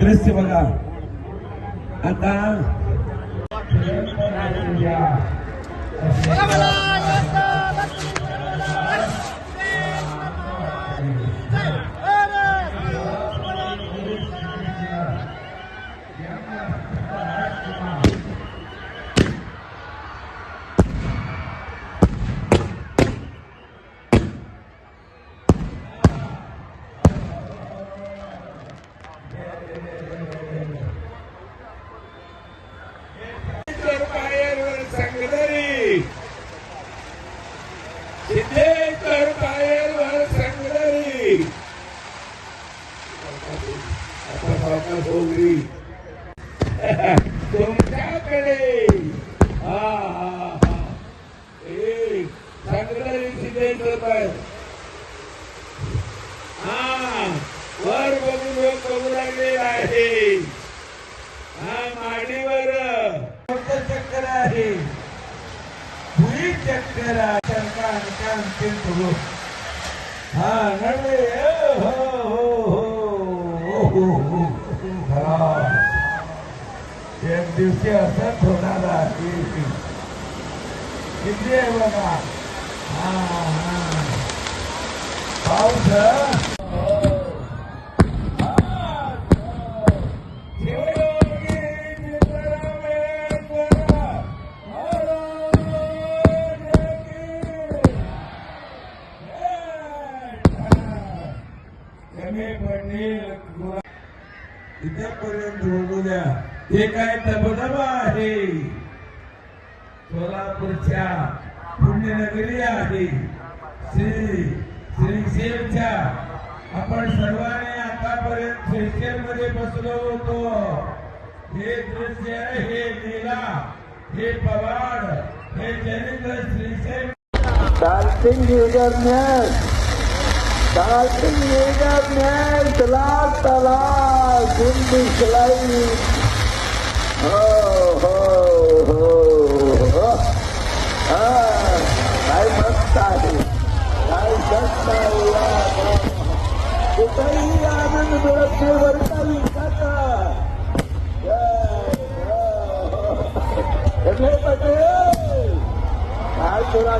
दृश्य बघा आता पायावर सिद्धेश्वर हा वर बघून लोक बघू लागले आहे. हा माडीवर चक्कर आहे. पुढील चक्कर आहे. अंतिम सुरू हा नडवे. हो हो हो. हो, हो, हो. एक दिवशी असंच होणार आहे किती आहे बघा? हा हा. इथेपर्यंत बघू द्या. हे काय तबदबा आहे? सोलापूरच्या पुण्यनगरी आहे. श्री श्री शिवच्या आपण सर्वांनी आतापर्यंत श्रीशेर बसलो होतो हे दृश्य हे लीला हे पवाड हे चरित्र श्रीशेर dolphin user match dolphin user मॅच तलाक हो हो हो ho. Ah, काय मस्त आहे काय मस्त आहे या. कुठेही आनंद मिळत नाही वरचा विकाचा जय पटेल काय तुला